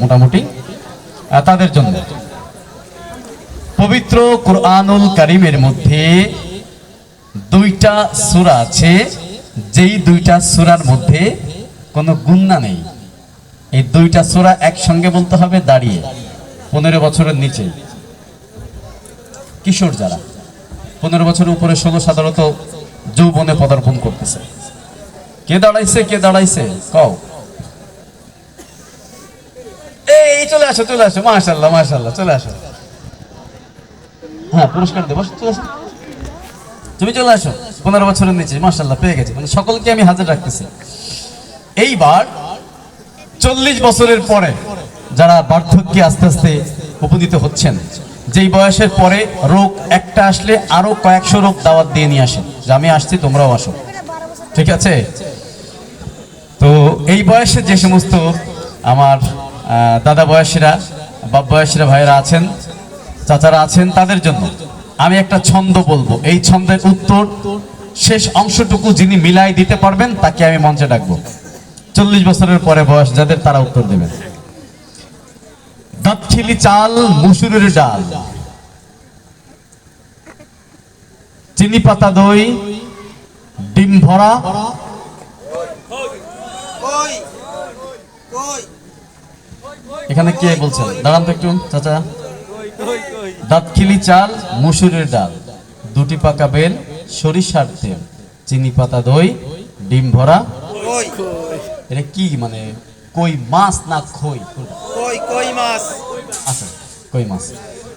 মোটামুটি তাদের জন্য। পবিত্র কোরআনুল কারিমের মধ্যে দুইটা সূরা আছে। যেই দুইটা সূরার মধ্যে কোনো গুন্না নেই। এই দুইটা সূরা একসঙ্গে বলতে হবে, দাঁড়িয়ে। পনেরো বছরের নিচে। কিশোর যারা, পনেরো বছরের উপরে ষোলো সাধারণত যৌবনে পদার্পণ করতেছে। কে দাঁড়াইছে কে দাঁড়াইছে? কও এই চলে আসো, চলে আসো মাশাল্লাহ মাশাল্লাহ চলে আসো। হ্যাঁ পুরস্কার দেবো চলে আসো। তুমি চলে আসো, পনেরো বছরের নিচে মাশাল্লাহ পেয়ে গেছি। মানে সকলকে আমি হাজির রাখতেছি। এইবার চল্লিশ বছরের পরে যারা বার্ধক্যে আস্তে আস্তে উপনীত হচ্ছেন, যেই বয়সের পরে রোগ একটা আসলে আরও কয়েকশো রোগ দাওয়াত দিয়ে নিয়ে আসেন যে আমি আসছি, তোমরাও আসো। ঠিক আছে? তো এই বয়সে যে সমস্ত আমার দাদা বয়সীরা, বাপ বয়সীরা ভাইয়েরা আছেন, চাচারা আছেন, তাদের জন্য আমি একটা ছন্দ বলব। এই ছন্দের উত্তর শেষ অংশটুকু যিনি মিলাই দিতে পারবেন, তাকে আমি মঞ্চে ডাকবো। চল্লিশ বছরের পরে বয়স যাদের, তারা উত্তর দেবেন দাচ্ছিলি চাল, মুসুরের ডাল। চিনি পাতা দই, ডিম ভরা। কই? কই? এখানে কে বলছেন? দাঁড়ান তো একটু চাচা। দাঁতখিলি চাল মুসুরের ডাল। দুটি পাকা বেল সরিষার তেল। চিনি পাতা দই ডিম ভরা। কই এটা কি মানে? কই মাছ না খই? কই কই মাছ? আচ্ছা কই মাছ?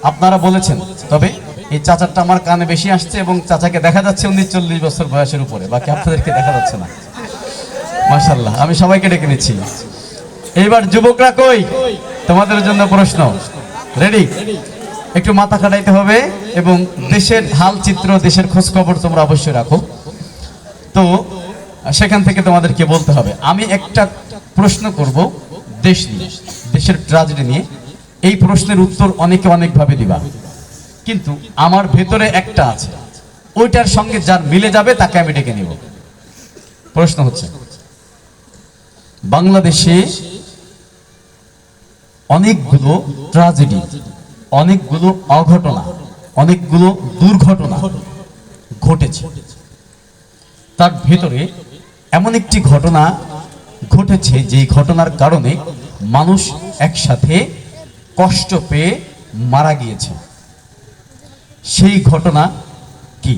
আপনারা বলেছেন তবে এই চাচারটা আমার কানে বেশি আসছে এবং চাচাকে দেখা যাচ্ছে উনি চল্লিশ বছর বয়সের উপরে। বাকি আপনাদেরকে দেখা যাচ্ছে না। মাশাল্লাহ আমি সবাইকে ডেকে নিচ্ছি। এইবার যুবকরা কই? তোমাদের জন্য প্রশ্ন। রেডি একটু মাথা খাটাইতে হবে এবং দেশের হাল চিত্র দেশের খোঁজ খবর তোমরা অবশ্যই রাখো। তো, সেখান থেকে তোমাদেরকে বলতে হবে। আমি একটা প্রশ্ন করব দেশ নিয়ে, দেশের ট্রাজেডি নিয়ে। এই প্রশ্নের উত্তর অনেকে অনেকভাবে দিবা। কিন্তু আমার ভেতরে একটা আছে। ওইটার সঙ্গে যার মিলে যাবে তাকে আমি ডেকে নিব। প্রশ্ন হচ্ছে, বাংলাদেশে অনেকগুলো ট্রাজেডি অনেকগুলো অঘটনা, অনেকগুলো দুর্ঘটনা ঘটেছে। তার ভেতরে এমন একটি ঘটনা ঘটেছে যে ঘটনার কারণে মানুষ একসাথে কষ্ট পেয়ে মারা গিয়েছে। সেই ঘটনা কি?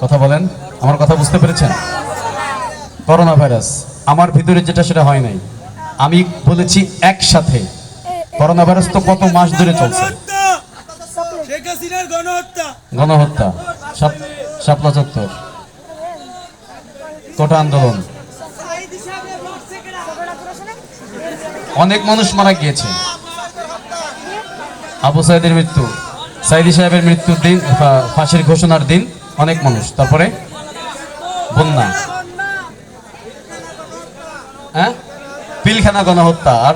কথা বলেন, আমার কথা বুঝতে পেরেছেন? করোনা ভাইরাস আমার ভিতরে যেটা সেটা হয় নাই। আমি বলেছি একসাথে। করোনা ভাইরাস তো কত মাস ধরে চলছে। গণহত্যা। শাপলা চত্বর। কোটা আন্দোলন? অনেক মানুষ মারা গিয়েছে। আবু সাইদের মৃত্যু। সাইদি সাহেবের মৃত্যুর দিন ফাঁসির ঘোষণার দিন অনেক মানুষ। তারপরে বন্যা। হ্যাঁ? পিলখানা গণহত্যা আর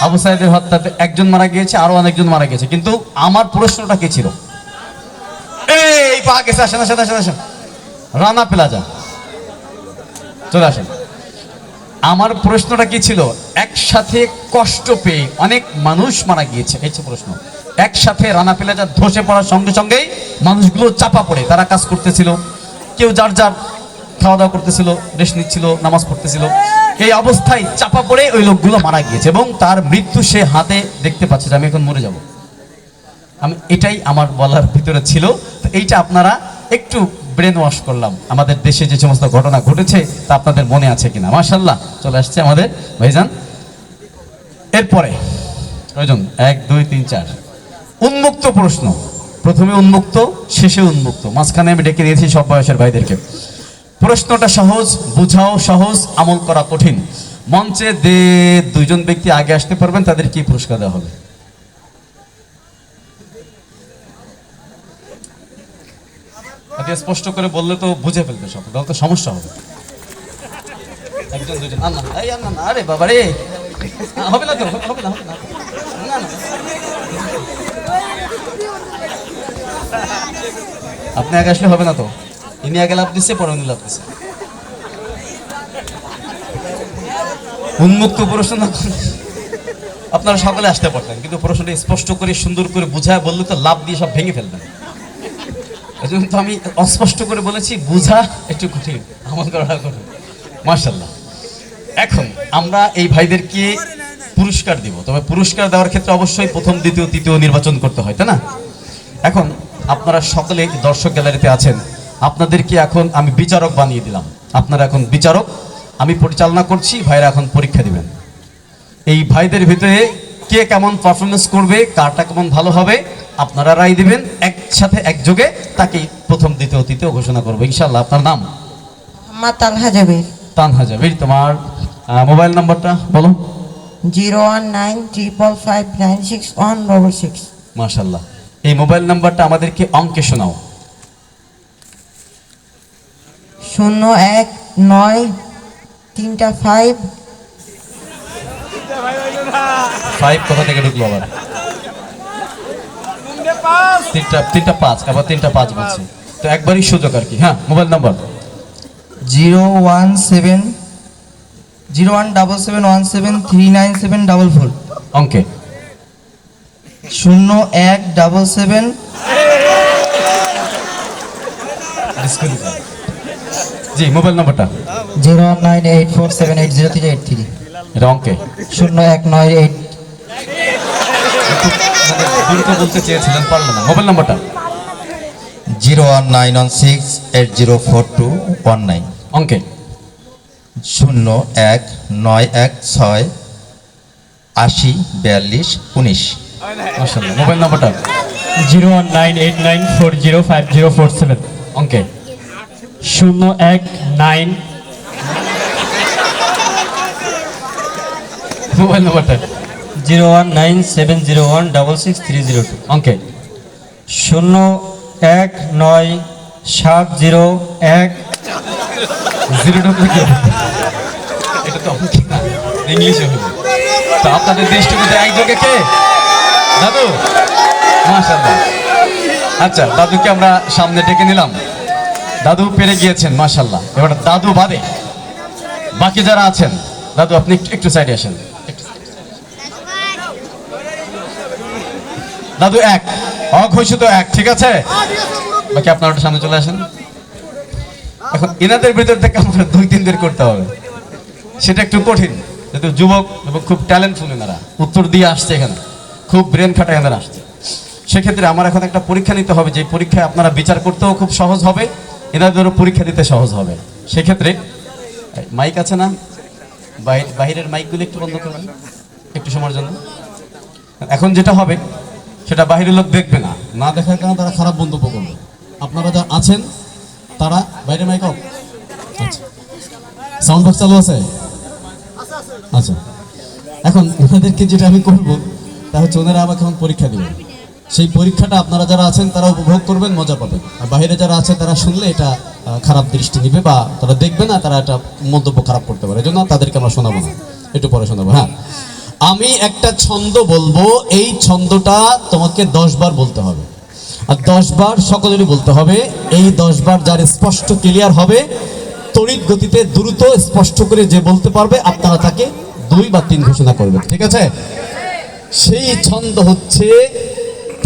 আবু সাইদের হত্যাতে একজন মারা গিয়েছে আরও অনেকজন মারা গিয়েছে। কিন্তু আমার প্রশ্নটা কি ছিল? এই পা গেছে আসেন আসেন আসেন আসেন। রানা প্লাজা। চলে আসেন। আমার প্রশ্নটা কি ছিল? একসাথে কষ্ট পেয়ে অনেক মানুষ মারা গিয়েছে। এই প্রশ্ন। একসাথে রানা প্লাজা ধসে পড়ার সঙ্গে সঙ্গেই মানুষগুলো চাপা পড়ে। তারা কাজ করতেছিল। কেউ যার যার খাওয়া দাওয়া করতেছিল, রেস্ট নিচ্ছিল, নামাজ পড়তেছিল। এই অবস্থায় চাপা পড়ে ওই লোকগুলো মারা গিয়েছে এবং তার মৃত্যু সে হাতে দেখতে পাচ্ছে যে আমি এখন মরে যাব। আমি এটাই আমার বলার ভিতরে ছিল। তো এইটা আপনারা একটু ব্রেন ওয়াশ করলাম। আমাদের দেশে যে সমস্ত ঘটনা ঘটেছে, তা আপনাদের মনে আছে কিনা? মাশাল্লাহ চলে আসছে আমাদের ভাইজান। এরপরে কয়জন এক, দুই, তিন, চার। উন্মুক্ত প্রশ্ন। প্রথমে উন্মুক্ত, শেষে উন্মুক্ত। মাঝখানে আমি ডেকে নিয়েছি সব বয়সের ভাইদেরকে। প্রশ্নটা সহজ, বুঝাও সহজ, আমল করা কঠিন। মঞ্চে দে দুইজন ব্যক্তি আগে আসতে পারবেন, তাদের কি পুরস্কার দেওয়া হবে? স্পষ্ট করে বললে তো বুঝে ফেলবে সব, তাহলে তো সমস্যা হবে। একজন দুজন আরে বাবা রে। হবে না তো, হবে না। আপনি আগে আসলে হবে না তো। ইনি আগে লাভ দিচ্ছে পরে উনি লাভ দিচ্ছে উন্মুক্ত প্রশ্ন আপনারা সকলে আসতে পারতেন, কিন্তু প্রশ্নটা স্পষ্ট করে, সুন্দর করে বুঝায় বললে তো লাভ দিয়ে সব ভেঙে ফেলবেন। এই জন্য তো আমি অস্পষ্ট করে বলেছি, বুঝা একটু কঠিন আমল করা কঠিন মার্শাল্লাহ এখন আমরা এই ভাইদেরকে পুরস্কার দিব। তবে পুরস্কার দেওয়ার ক্ষেত্রে অবশ্যই প্রথম, দ্বিতীয়, তৃতীয় নির্বাচন করতে হয়, তাই না? এখন আপনারা সকলে দর্শক গ্যালারিতে আছেন আপনাদেরকে এখন আমি বিচারক বানিয়ে দিলাম। আপনারা এখন বিচারক আমি পরিচালনা করছি ভাইরা এখন পরীক্ষা দিবেন। এই ভাইদের ভিতরে কে কেমন পারফরমেন্স করবে কারটা কেমন ভালো হবে আপনারা রায় দিবেন একসাথে একযোগে তাকে প্রথম দ্বিতীয় তৃতীয় ঘোষণা করব। ইনশাল্লাহ আপনার নাম? জাবির। তানহা জাবির তোমার মোবাইল নাম্বারটা বলো। Zero one nine triple five nine six one double six. মাশাল্লাহ এই মোবাইল নাম্বারটা আমাদেরকে অঙ্কে শোনাও। শূন্য এক নয় তিনটা ফাইভ ফাইভ কোথা থেকে ঢুকলো আবার? তিনটা তিনটা পাঁচ আবার তিনটা পাঁচ বলছি। তো একবারই সুযোগ আর কি হ্যাঁ mobile number. Zero one seven zero one double seven one seven three nine seven double four. অঙ্কে। শূন্য এক ডাবল সেভেন। জি মোবাইল নাম্বারটা। Zero one nine eight four seven eight zero three eight three. এটা অঙ্কে। শূন্য এক নয় এইট। একটু দ্রুত বলতে চেয়েছিলেন পারলেন না। মোবাইল নাম্বারটা। Zero one nine one six eight zero four two one nine. অঙ্কে। শূন্য এক নয় এক ছয় আশি বিয়াল্লিশ উনিশ। মোবাইল নাম্বারটা। Zero one nine eight nine four zero five zero four seven. অঙ্কে। শূন্য এক নাইন। মোবাইল নাম্বারটা। Zero one nine seven zero one double six three zero two. অঙ্কে। শূন্য এক নয় সাত জিরো এক জিরো টু এটা তো ইংলিশে হলো তো আপনাদের দৃষ্টিতে একযোগে কে? দাদু? মাশাআল্লাহ। আচ্ছা দাদুকে আমরা সামনে ডেকে নিলাম। দাদু পেরে গিয়েছেন, মাশাআল্লাহ। এবার দাদু বাদে বাকি যারা আছেন, দাদু, আপনি একটু সাইডে আসেন। দাদু এক, অঘোষিত এক, ঠিক আছে? বাকি আপনার ওটা সামনে চলে আসেন। এখন এনাদের ভিতর থেকে আমরা দুই তিন বের করতে হবে। সেটা একটু কঠিন, যেহেতু যুবক এবং খুব ট্যালেন্টফুল এনারা। উত্তর দিয়ে আসছে এখানে। খুব ব্রেন খাটায় এনারা আসছে। সেক্ষেত্রে আমার এখন একটা পরীক্ষা নিতে হবে। যে পরীক্ষায় আপনারা বিচার করতেও খুব সহজ হবে। এনাদেরও পরীক্ষা দিতে সহজ হবে। সেক্ষেত্রে মাইক আছে না? বাহিরের মাইকগুলো একটু বন্ধ করবেন একটু সময়ের জন্য। এখন যেটা হবে, সেটা বাহিরের লোক দেখবে না। না দেখার কারণে তারা খারাপ মন্তব্য করবে। আপনারা যা আছেন, তারা বাইরে মাইক আচ্ছা। সাউন্ড বক্স চালু আছে? আচ্ছা। এখন ওনাদেরকে যেটা আমি করব, তা হচ্ছে ওনারা আমাকে এখন পরীক্ষা দেবেন। সেই পরীক্ষাটা আপনারা যারা আছেন তারা উপভোগ করবেন, মজা পাবেন। আর বাইরে যারা আছে তারা শুনলে এটা খারাপ দৃষ্টি নিবে বা তারা দেখবে না তারা এটা মন্তব্য খারাপ করতে পারে। এই জন্য তাদেরকে আমরা শোনাবো না। একটু পরে শোনাবো হ্যাঁ। আমি একটা ছন্দ বলব, এই ছন্দটা তোমাকে দশ বার বলতে হবে। আর দশ বার সকলেরই বলতে হবে, এই দশ বার যার স্পষ্ট ক্লিয়ার হবে, তড়িৎ গতিতে দ্রুত স্পষ্ট করে যে বলতে পারবে, আপনারা তাকে দুই বা তিন ঘোষণা করবেন। ঠিক আছে? সেই ছন্দ হচ্ছে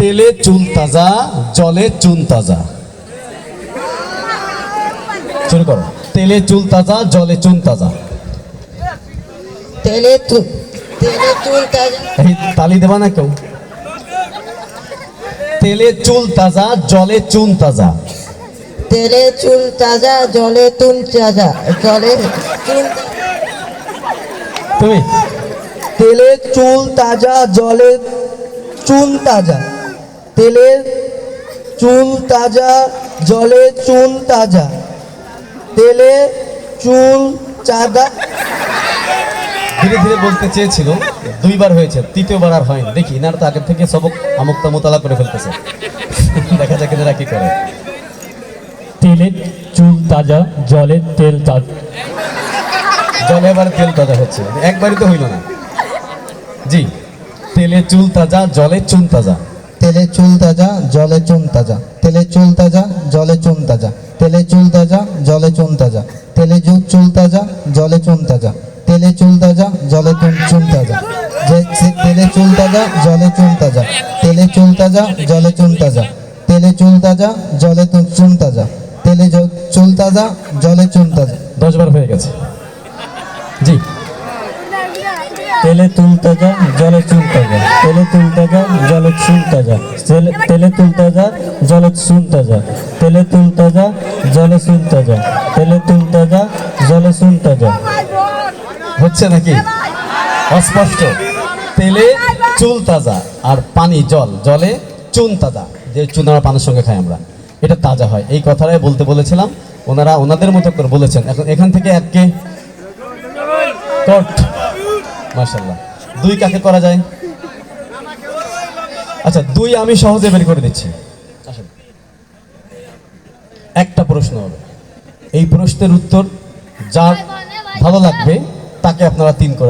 তেলে চুন তাজা জলে চুন তাজা। শুরু করো। তেলে চুল তাজা জলে চুন তাজা। তেলে তুল তেলে চুল তাজা। এই তালি দেবা না কেউ? তেলে চুল তাজা জলে চুন তাজা। তেলে চুল তাজা জলে তুল তাজা জলে চুল তুমি? তেলে চুল তাজা জলে চুন তাজা। তেলে চুল তাজা জলে চুন তাজা। তেলে চুল চাঁদা। ধীরে ধীরে বলতে চেয়েছিল দুইবার হয়েছে তৃতীয়বার আর হয়নি। দেখি ইনার তো আগের থেকে সবক আমুকতা মোতালা করে ফেলতেছে। দেখা যাক এনারা কি করে। তেলে চুল তাজা জলে তেল তাজা জলে এবার তেল তাজা হচ্ছে। একবারই তো হইল না। জি তেলে চুল তাজা জলে চুন তাজা। তেলে চুল তাজা, জলে চুন তাজা। তেলে চুল তাজা, জলে চুন তাজা। তেলে চুল তাজা, জলে চুন তাজা। তেলে চুল তাজা, জলে চুন তাজা। তেলে চুল তাজা, জলে চুন তাজা। তেলে চুল তাজা, জলে চুন তাজা। তেলে চুল তাজা, জলে চুন তাজা। তেলে চুল তাজা, জলে চুন তাজা। তেলে চুল তাজা, জলে চুন তাজা। দশ বার হয়ে গেছে জি তেলে তুল তাজা জলে চুন তাজা তেলে তুল তাজা জলে চুন তাজা তেলে- তেলে তুল তাজা জলে চুন তাজা তেলে তুল তাজা জলে চুন তাজা তেলে তুল তাজা জলে চুন তাজা হচ্ছে নাকি? অস্পষ্ট। তেলে চুল তাজা আর পানি, জল। জলে চুন তাজা যে চুন আমরা পানের সঙ্গে খাই আমরা। এটা তাজা হয়। এই কথাটাই বলতে বলেছিলাম। ওনারা ওনাদের মতো করে বলেছেন। এখন এখান থেকে এককে কট। মার্শাল্লাহ দুই কাকে করা যায়? আচ্ছা দুই আমি সহজে বের করে দিচ্ছি। একটা প্রশ্ন হবে। এই প্রশ্নের উত্তর যার ভালো লাগবে, তাকে আপনারা তিন করে